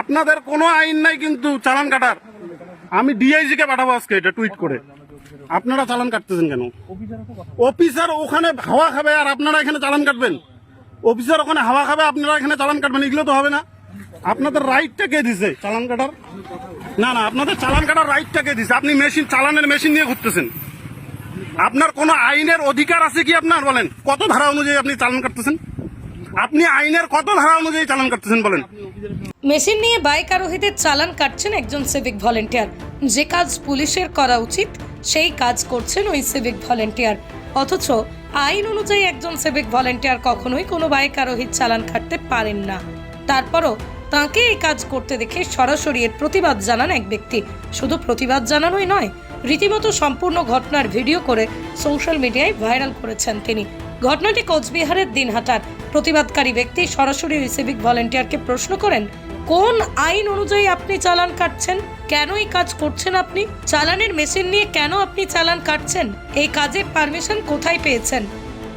আপনাদের কোনো আইন নাই কিন্তু চালান কাটার। আমি ডিআইজি কে পাঠাবো আজকে এটা টুইট করে। আপনারা চালান কাটতেছেন কেন? অফিসার ওখানে হাওয়া খাবে আর আপনারা এখানে চালান কাটবেন। অফিসার ওখানে হাওয়া খাবে, আপনারা এখানে চালান কাটবেন, এগুলো তো হবে না। আপনাদের রাইটটা কে দিছে চালান কাটার? না না, আপনাদের চালান কাটার রাইটটা কে দিছে? আপনি মেশিন, চালানের মেশিন নিয়ে ঘুরতেছেন। আপনার কোনো আইনের অধিকার আছে কি আপনার বলেন? কত ধারা অনুযায়ী আপনি চালান কাটতেছেন? আপনি আইনের কত ধারা অনুযায়ী চালান কাটতেছেন বলেন? মেশিন নিয়ে বাইক আরোহীদের চালান কাটছেন একজন সিভিক ভলেন্টিয়ার। যে কাজ পুলিশের করা উচিত, সেই কাজ করছেন ওই সিভিক ভলেন্টিয়ার। অথচ আইন অনুযায়ী একজন সিভিক ভলেন্টিয়ার কখনোই কোনো বাইক আরোহীর চালান কাটতে পারেন না। তারপরও তাকে এই কাজ করতে দেখে সরাসরি এর প্রতিবাদ জানান এক ব্যক্তি। শুধু প্রতিবাদ জানানোই নয়, রীতিমতো সম্পূর্ণ ঘটনার ভিডিও করে সোশ্যাল মিডিয়ায় ভাইরাল করেছেন তিনি। ঘটনাটি কোচবিহারের দিনহাটার। প্রতিবাদকারী ব্যক্তি সরাসরি সিভিক ভলেন্টিয়ারকে প্রশ্ন করেন, কোন আইন অনুযায়ী আপনি চালান কাটছেন? কেন এই কাজ করছেন আপনি? চালানের মেশিন নিয়ে কেন আপনি চালান কাটছেন? এই কাজের পারমিশন কোথায় পেয়েছেন?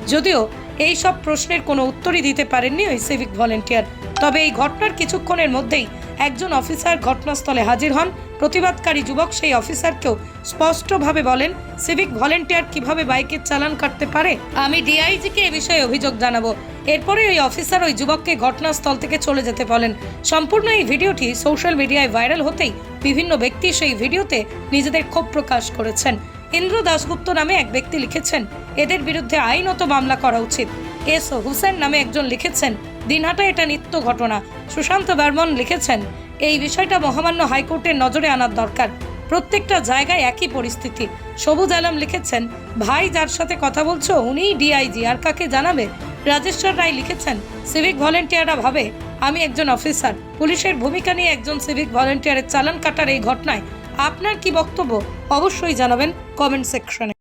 যদিও এই সব প্রশ্নের কোনো উত্তরই দিতে পারেননি ওই সিভিক ভলেন্টিয়ার তবে এই ঘটনার কিছুক্ষণের মধ্যেই একজন অফিসার ঘটনাস্থলে হাজির হন। প্রতিবাদকারী যুবক সেই অফিসারকেও স্পষ্টভাবে বলেন, সিভিক ভলেন্টিয়ার কীভাবে বাইকের চালান কাটতে পারে? আমি ডিআইজিকে এ বিষয়ে অভিযোগ জানাব। এরপরে ওই অফিসার ওই যুবককে ঘটনাস্থল থেকে চলে যেতে বলেন। সম্পূর্ণ এই ভিডিওটি সোশ্যাল মিডিয়ায় ভাইরাল হতেই বিভিন্ন ব্যক্তি সেই ভিডিওতে নিজেদের ক্ষোভ প্রকাশ করেছেন। ইন্দ্র দাশগুপ্ত নামে এক ব্যক্তি লিখেছেন, এদের বিরুদ্ধে আইনত মামলা করা উচিত। এস হুসেন নামে একজন লিখেছেন দিনহাটা এটা নিত্য ঘটনা। সুশান্ত বর্মন লিখেছেন, এই বিষয়টা মহামান্য হাইকোর্টের নজরে আনার দরকার। প্রত্যেকটা জায়গায় একই পরিস্থিতি। সবুজ আলম লিখেছেন, ভাই যার সাথে কথা বলছো উনিই ডিআইজি, আর কাকে জানাবে? রাজেশ্বর রায় লিখেছেন, সিভিক ভলেন্টিয়াররা ভাবে আমি একজন অফিসার। পুলিশের ভূমিকা নিয়ে একজন সিভিক ভলেন্টিয়ারের চালান কাটার এই ঘটনায় আপনার কি বক্তব্য? অবশ্যই জানাবেন কমেন্ট সেকশনে।